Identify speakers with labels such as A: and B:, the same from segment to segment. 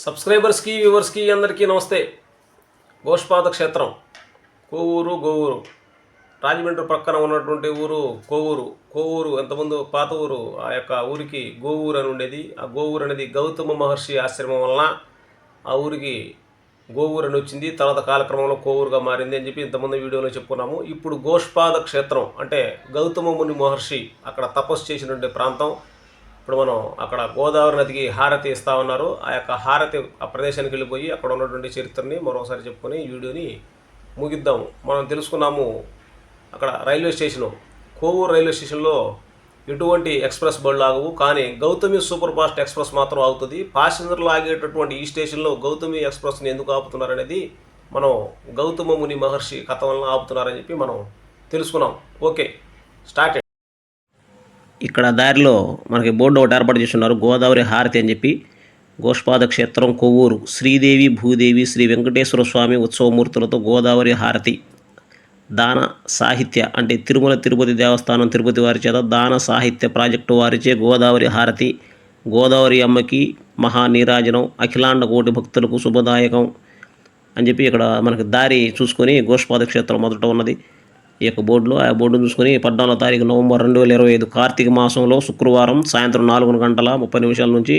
A: సబ్స్క్రైబర్స్కి వ్యూవర్స్కి అందరికీ నమస్తే. గోష్పాద క్షేత్రం కోవూరు గోవూరు. రాజమండ్రి ప్రక్కన ఉన్నటువంటి ఊరు కోవూరు. కోవూరు ఎంతమంది పాత ఊరు. ఆ యొక్క ఊరికి గోవూరు అని ఉండేది. ఆ గోవూరు అనేది గౌతమ మహర్షి ఆశ్రమం వలన ఆ ఊరికి గోవూరు అని వచ్చింది. తర్వాత కాలక్రమంలో కోవూరుగా మారింది అని చెప్పి ఇంతమంది వీడియోలో చెప్పుకున్నాము. ఇప్పుడు గోష్పాద క్షేత్రం అంటే గౌతమ ముని మహర్షి అక్కడ తపస్సు చేసినటువంటి ప్రాంతం. ఇప్పుడు మనం అక్కడ గోదావరి నదికి హారతి ఇస్తా ఉన్నారు. ఆ యొక్క హారతి ఆ ప్రదేశానికి వెళ్ళిపోయి అక్కడ ఉన్నటువంటి చరిత్రని మరోసారి చెప్పుకొని ఈ వీడియోని ముగిద్దాము మనం తెలుసుకున్నాము అక్కడ రైల్వే స్టేషను. కోవూరు రైల్వే స్టేషన్లో ఎటువంటి ఎక్స్ప్రెస్ బళ్ళు ఆగవు. కానీ గౌతమి సూపర్ ఫాస్ట్ ఎక్స్ప్రెస్ మాత్రం ఆగుతుంది. ప్యాసింజర్లు ఆగేటటువంటి ఈ స్టేషన్లో గౌతమి ఎక్స్ప్రెస్ని ఎందుకు ఆపుతున్నారనేది మనం గౌతమ ముని మహర్షి కథ వలన ఆపుతున్నారని చెప్పి మనం తెలుసుకున్నాం. ఓకే స్టార్ట్
B: ఇక్కడ దారిలో మనకి బోర్డు ఒకటి ఏర్పాటు చేస్తున్నారు. గోదావరి హారతి అని చెప్పి గోష్పాద క్షేత్రం కొవ్వూరు. శ్రీదేవి భూదేవి శ్రీ వెంకటేశ్వర స్వామి ఉత్సవమూర్తులతో గోదావరి హారతి. దాన సాహిత్య అంటే తిరుమల తిరుపతి దేవస్థానం తిరుపతి వారి చేత దాన సాహిత్య ప్రాజెక్టు వారిచే గోదావరి హారతి. గోదావరి అమ్మకి మహా నీరాజనం అఖిలాండ కోటి భక్తులకు శుభదాయకం అని చెప్పి ఇక్కడ మనకి దారి చూసుకొని గోష్పాద క్షేత్రం మొదట ఉన్నది. ఈ యొక్క బోర్డులో ఆ బోర్డును చూసుకొని పద్నాలుగో తారీఖు నవంబర్ రెండు వేల ఇరవై ఐదు కార్తీక మాసంలో శుక్రవారం సాయంత్రం నాలుగు గంటల ముప్పై నిమిషాల నుంచి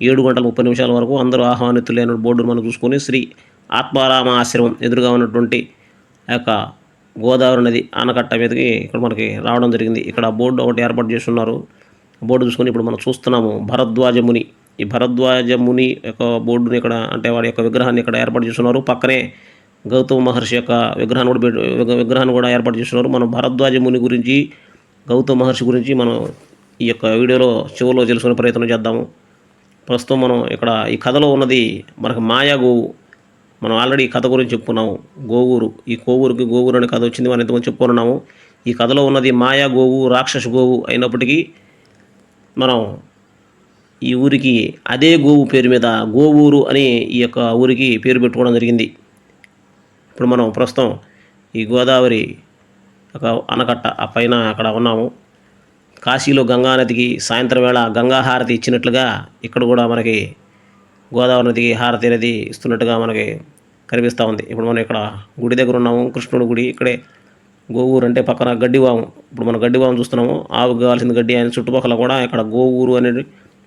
B: ఏడు గంటల ముప్పై నిమిషాల వరకు అందరూ ఆహ్వానితులైన బోర్డును మనం చూసుకొని శ్రీ ఆత్మారామ ఆశ్రమం ఎదురుగా ఉన్నటువంటి ఆ యొక్క గోదావరి నది ఆనకట్ట మీదకి ఇక్కడ మనకి రావడం జరిగింది. ఇక్కడ బోర్డు ఒకటి ఏర్పాటు చేస్తున్నారు. బోర్డు చూసుకొని ఇప్పుడు మనం చూస్తున్నాము భరద్వాజ ముని ఈ భరద్వాజ ముని యొక్క బోర్డుని ఇక్కడ అంటే వాడి యొక్క విగ్రహాన్ని ఇక్కడ ఏర్పాటు చేస్తున్నారు. పక్కనే గౌతమ మహర్షి యొక్క విగ్రహాన్ని కూడా విగ్రహాన్ని కూడా ఏర్పాటు చేస్తున్నారు. మనం భరద్వాజ ముని గురించి గౌతమ మహర్షి గురించి మనం ఈ యొక్క వీడియోలో చివరిలో తెలుసుకునే ప్రయత్నం చేద్దాము. ప్రస్తుతం మనం ఇక్కడ ఈ కథలో ఉన్నది మనకు మాయా గోవు. మనం ఆల్రెడీ ఈ కథ గురించి చెప్పుకున్నాము. గోవూరు. ఈ కోవూరుకి గోవూరు అనే కథ వచ్చింది. మనం ఎంతమంది చెప్పుకున్నాము ఈ కథలో ఉన్నది మాయా గోవు రాక్షస గోవు అయినప్పటికీ మనం ఈ ఊరికి అదే గోవు పేరు మీద గోవూరు అని ఈ యొక్క ఊరికి పేరు పెట్టుకోవడం జరిగింది. ఇప్పుడు మనం ప్రస్తుతం ఈ గోదావరి ఒక ఆనకట్ట ఆ పైన అక్కడ ఉన్నాము. కాశీలో గంగా నదికి సాయంత్రం వేళ గంగా హారతి ఇచ్చినట్లుగా ఇక్కడ కూడా మనకి గోదావరి నదికి హారతి అనేది ఇస్తున్నట్టుగా మనకి కనిపిస్తూ ఉంది. ఇప్పుడు మనం ఇక్కడ గుడి దగ్గర ఉన్నాము కృష్ణుడి గుడి. ఇక్కడే గోవూరు అంటే పక్కన గడ్డివాము. ఇప్పుడు మనం గడ్డివాము చూస్తున్నాము. ఆవుకు కావాల్సిన గడ్డి. ఆయన చుట్టుపక్కల కూడా ఇక్కడ గోవూరు అనేది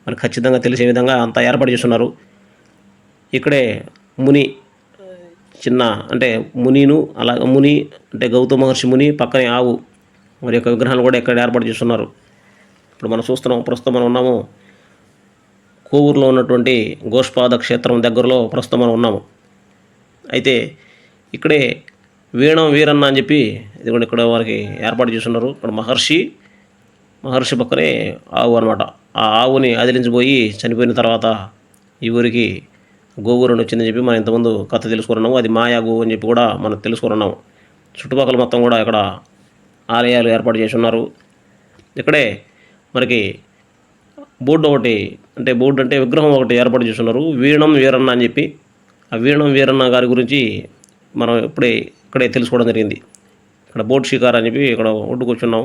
B: మనకు ఖచ్చితంగా తెలిసే విధంగా అంతా ఏర్పాటు చేస్తున్నారు. ఇక్కడే ముని చిన్న అంటే మునిను అలా ముని అంటే గౌతమ మహర్షి ముని పక్కనే ఆవు మరి యొక్క విగ్రహాలు కూడా ఇక్కడ ఏర్పాటు చేస్తున్నారు. ఇప్పుడు మనం చూస్తున్నాం ప్రస్తుతం మనం ఉన్నాము. కోవూరులో ఉన్నటువంటి గోష్పాద క్షేత్రం దగ్గరలో ప్రస్తుతం మనం ఉన్నాము. అయితే ఇక్కడే వీణం వీరన్న అని చెప్పి ఇది కూడా ఇక్కడ వారికి ఏర్పాటు చేస్తున్నారు. ఇక్కడ మహర్షి మహర్షి పక్కనే ఆవు అనమాట ఆ ఆవుని అదిలించిపోయి చనిపోయిన తర్వాత ఈ ఊరికి గోవురు అని వచ్చిందని చెప్పి మనం ఇంతకుముందు కథ తెలుసుకున్నాము. అది మాయా గోవు అని చెప్పి కూడా మనం తెలుసుకున్నాము. చుట్టుపక్కల మొత్తం కూడా ఇక్కడ ఆలయాలు ఏర్పాటు చేసి ఉన్నారు. ఇక్కడే మనకి బోర్డు ఒకటి అంటే బోర్డు అంటే విగ్రహం ఒకటి ఏర్పాటు చేస్తున్నారు వీణం వీరన్న అని చెప్పి. ఆ వీణం వీరన్న గారి గురించి మనం ఇప్పుడే ఇక్కడే తెలుసుకోవడం జరిగింది. ఇక్కడ బోర్డు షికార్ అని చెప్పి ఇక్కడ ఒడ్డు కూర్చున్నాం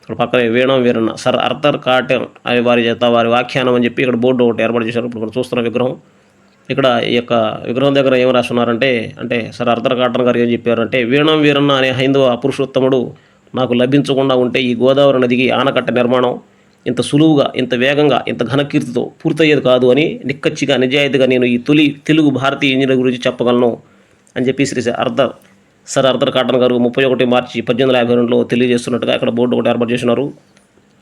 B: ఇక్కడ పక్కనే వీణం వీరన్న సర్ అర్థర్ కాటం అవి వారి చేత వారి వ్యాఖ్యానం అని చెప్పి ఇక్కడ బోర్డు ఒకటి ఏర్పాటు చేశారు. ఇప్పుడు మనం చూస్తున్న విగ్రహం. ఇక్కడ ఈ యొక్క విగ్రహం దగ్గర ఏం రాస్తున్నారంటే అంటే సర్ అర్థర్ కాటన్ గారు ఏం చెప్పారంటే వీణం వీరన్న అనే హైందవ పురుషోత్తముడు నాకు లభించకుండా ఉంటే ఈ గోదావరి నదికి ఆనకట్ట నిర్మాణం ఇంత సులువుగా ఇంత వేగంగా ఇంత ఘనకీర్తితో పూర్తయ్యేది కాదు అని నిక్కచ్చిగా నిజాయితీగా నేను ఈ తొలి తెలుగు భారతీయ ఇంజనీర్ గురించి చెప్పగలను అని చెప్పి Shri Arthur sir Arthur Cotton గారు ముప్పై ఒకటి మార్చి పద్దెనిమిది వందల యాభై రెండులో తెలియజేస్తున్నట్టుగా ఇక్కడ బోర్డు ఒకటి ఏర్పాటు చేసినారు.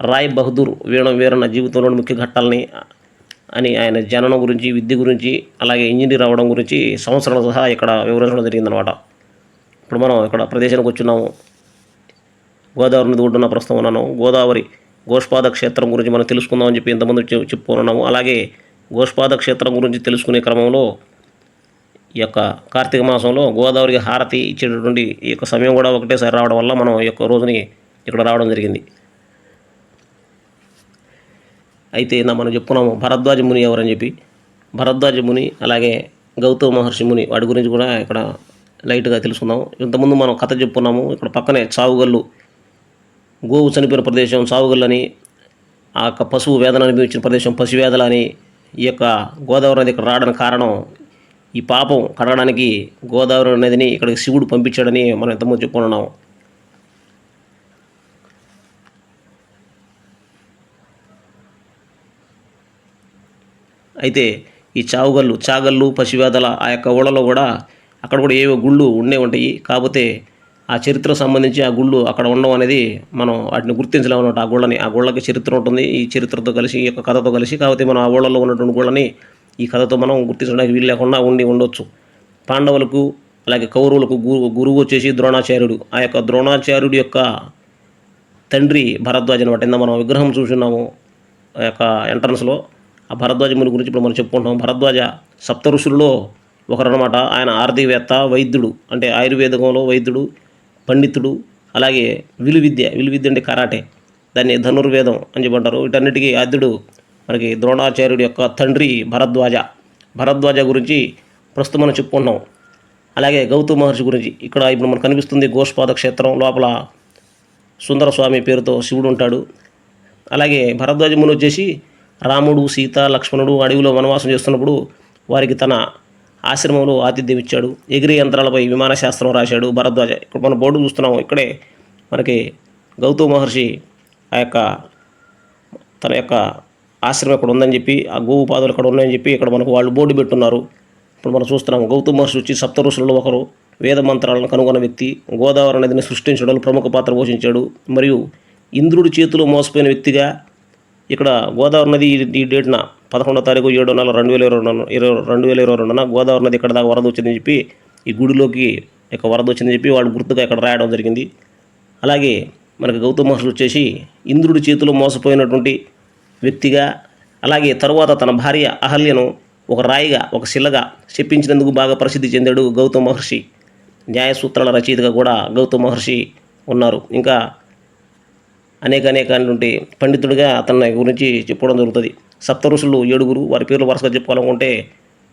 B: రాయ్ బహదూర్ వీణం వీరన్న జీవితంలోని ముఖ్య ఘట్టాలని అని ఆయన జననం గురించి విద్య గురించి అలాగే ఇంజనీర్ అవ్వడం గురించి సంవత్సరం సహా ఇక్కడ వివరించడం జరిగిందనమాట ఇప్పుడు మనం ఇక్కడ ప్రదేశానికి వచ్చున్నాము. గోదావరి నది ఒడ్డున ప్రస్తుతం ఉన్నాను. గోదావరి గోష్పాద క్షేత్రం గురించి మనం తెలుసుకుందామని చెప్పి ఇంతమంది చెప్పుకున్నాము. అలాగే గోష్పాద క్షేత్రం గురించి తెలుసుకునే క్రమంలో ఈ యొక్క కార్తీక మాసంలో గోదావరికి హారతి ఇచ్చేటటువంటి ఈ యొక్క సమయం కూడా ఒకటేసారి రావడం వల్ల మనం ఈ యొక్క రోజుని ఇక్కడ రావడం జరిగింది. అయితే ఇందా మనం చెప్పుకున్నాము భరద్వాజ ముని ఎవరని చెప్పి. భరద్వాజ ముని అలాగే గౌతమ మహర్షి ముని వాడి గురించి కూడా ఇక్కడ లైట్గా తెలుసుకుందాం ఇంతకుముందు మనం కథ చెప్పుకున్నాము ఇక్కడ పక్కనే చావుగల్లు గోవు చనిపోయిన ప్రదేశం చావుగల్లు అని ఆ యొక్క పశువు వేదన అనుభవించిన ప్రదేశం పశువేదల అని ఈ యొక్క గోదావరి నది ఇక్కడ రావడానికి కారణం ఈ పాపం కడగడానికి గోదావరి నదిని ఇక్కడికి శివుడు పంపించాడని మనం ఎంతమంది చెప్పుకున్నాము. అయితే ఈ చావుగల్లు చాగళ్ళు పసివేదల ఆ యొక్క ఊళ్ళలో కూడా అక్కడ కూడా ఏవో గుళ్ళు ఉండే ఉంటాయి. కాకపోతే ఆ చరిత్రకు సంబంధించి ఆ గుళ్ళు అక్కడ ఉండడం అనేది మనం వాటిని గుర్తించలేమన్నమాట. ఆ గుళ్ళని ఆ గుళ్ళకి చరిత్ర ఉంటుంది. ఈ చరిత్రతో కలిసి ఈ యొక్క కథతో కలిసి కాకపోతే మనం ఆ ఊళ్ళలో ఉన్నటువంటి గుళ్ళని ఈ కథతో మనం గుర్తించడానికి వీలు లేకుండా ఉండి ఉండొచ్చు. పాండవులకు అలాగే కౌరవులకు గురువు గురువు వచ్చేసి ద్రోణాచార్యుడు. ఆ యొక్క ద్రోణాచార్యుడి యొక్క తండ్రి భరద్వాజ్ అనమాట ఇందా మనం విగ్రహం చూస్తున్నాము ఆ యొక్క ఎంట్రన్స్లో. ఆ భరద్వాజ ముని గురించి ఇప్పుడు మనం చెప్పుకుంటాం భరద్వాజ సప్త ఋషుల్లో ఒకరనమాట ఆయన ఆర్థికవేత్త వైద్యుడు అంటే ఆయుర్వేదంలో వైద్యుడు పండితుడు అలాగే విలువిద్య విలువిద్య అంటే కరాటే దాన్ని ధనుర్వేదం అని చెప్పంటారు. వీటన్నిటికీ ఆద్యుడు మనకి ద్రోణాచార్యుడి యొక్క తండ్రి భరద్వాజ. భరద్వాజ గురించి ప్రస్తుతం మనం చెప్పుకుంటున్నాం. అలాగే గౌతమ మహర్షి గురించి ఇక్కడ ఇప్పుడు మనకు కనిపిస్తుంది గోష్పాద క్షేత్రం లోపల సుందర స్వామి పేరుతో శివుడు ఉంటాడు. అలాగే భరద్వాజ ముని వచ్చేసి రాముడు సీత లక్ష్మణుడు అడవిలో వనవాసం చేస్తున్నప్పుడు వారికి తన ఆశ్రమంలో ఆతిథ్యం ఇచ్చాడు. ఎగిరి యంత్రాలపై విమాన శాస్త్రం రాశాడు. భరద్వాజ ఇక్కడ మనం బోర్డు చూస్తున్నాము. ఇక్కడే మనకి గౌతమ మహర్షి ఆ యొక్క తన యొక్క ఆశ్రమం ఇక్కడ ఉందని చెప్పి ఆ గోవు పాదులు ఇక్కడ ఉన్నాయని చెప్పి ఇక్కడ మనకు వాళ్ళు బోర్డు పెట్టున్నారు. ఇప్పుడు మనం చూస్తున్నాం గౌతమ మహర్షి వచ్చి సప్త ఋషులలో ఒకరు వేద మంత్రాలను కనుగొన్న వ్యక్తి గోదావరి నదిని సృష్టించడంలో ప్రముఖ పాత్ర పోషించాడు. మరియు ఇంద్రుడి చేతిలో మోసపోయిన వ్యక్తిగా ఇక్కడ గోదావరి నది ఈ- డేట్న పదకొండో తారీఖు ఏడో నెల రెండు వేల ఇరవై రెండు ఇరవై రెండు వేల ఇరవై రెండున గోదావరి నది ఇక్కడ దాకా వరద వచ్చిందని చెప్పి ఈ గుడిలోకి ఇక వరద వచ్చిందని చెప్పి వాళ్ళు గుర్తుగా ఇక్కడ రాయడం జరిగింది. అలాగే మనకి గౌతమ మహర్షి వచ్చేసి ఇంద్రుడి చేతిలో మోసపోయినటువంటి వ్యక్తిగా అలాగే తరువాత తన భార్య అహల్యను ఒక రాయిగా ఒక శిలగా చెప్పించినందుకు బాగా ప్రసిద్ధి చెందాడు గౌతమ మహర్షి. న్యాయ సూత్రాల రచయితగా కూడా గౌతమ మహర్షి ఉన్నారు. ఇంకా అనేక అనేకటువంటి పండితుడిగా అతని గురించి చెప్పుకోవడం జరుగుతుంది. సప్త ఋషులు ఏడుగురు వారి పేర్లు వరుసగా చెప్పుకోవాలనుకుంటే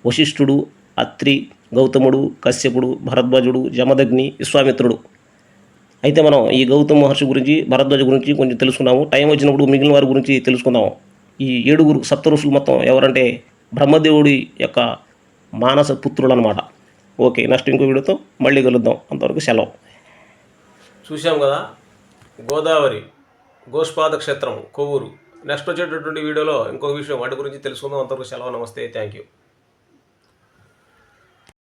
B: వశిష్ఠుడు అత్రి గౌతముడు కశ్యపుడు భరద్వాజుడు జమదగ్ని విశ్వామిత్రుడు. అయితే మనం ఈ గౌతమ మహర్షి గురించి భరద్వాజ గురించి కొంచెం తెలుసుకున్నాము టైం వచ్చినప్పుడు మిగిలిన వారి గురించి తెలుసుకుందాము. ఈ ఏడుగురు సప్త ఋషులు మొత్తం ఎవరంటే బ్రహ్మదేవుడి యొక్క మానస పుత్రుడు అనమాట ఓకే నెక్స్ట్ ఇంకో వీడియోతో మళ్ళీ కలుద్దాం. అంతవరకు సెలవు.
A: చూసాం కదా? గోదావరి. గోష్పాద క్షేత్రం కొవ్వూరు నెక్స్ట్ వచ్చేటటువంటి వీడియోలో ఇంకొక విషయం వాటి గురించి తెలుసుకుందాం. అంతవరకు సెలవు నమస్తే థ్యాంక్ యూ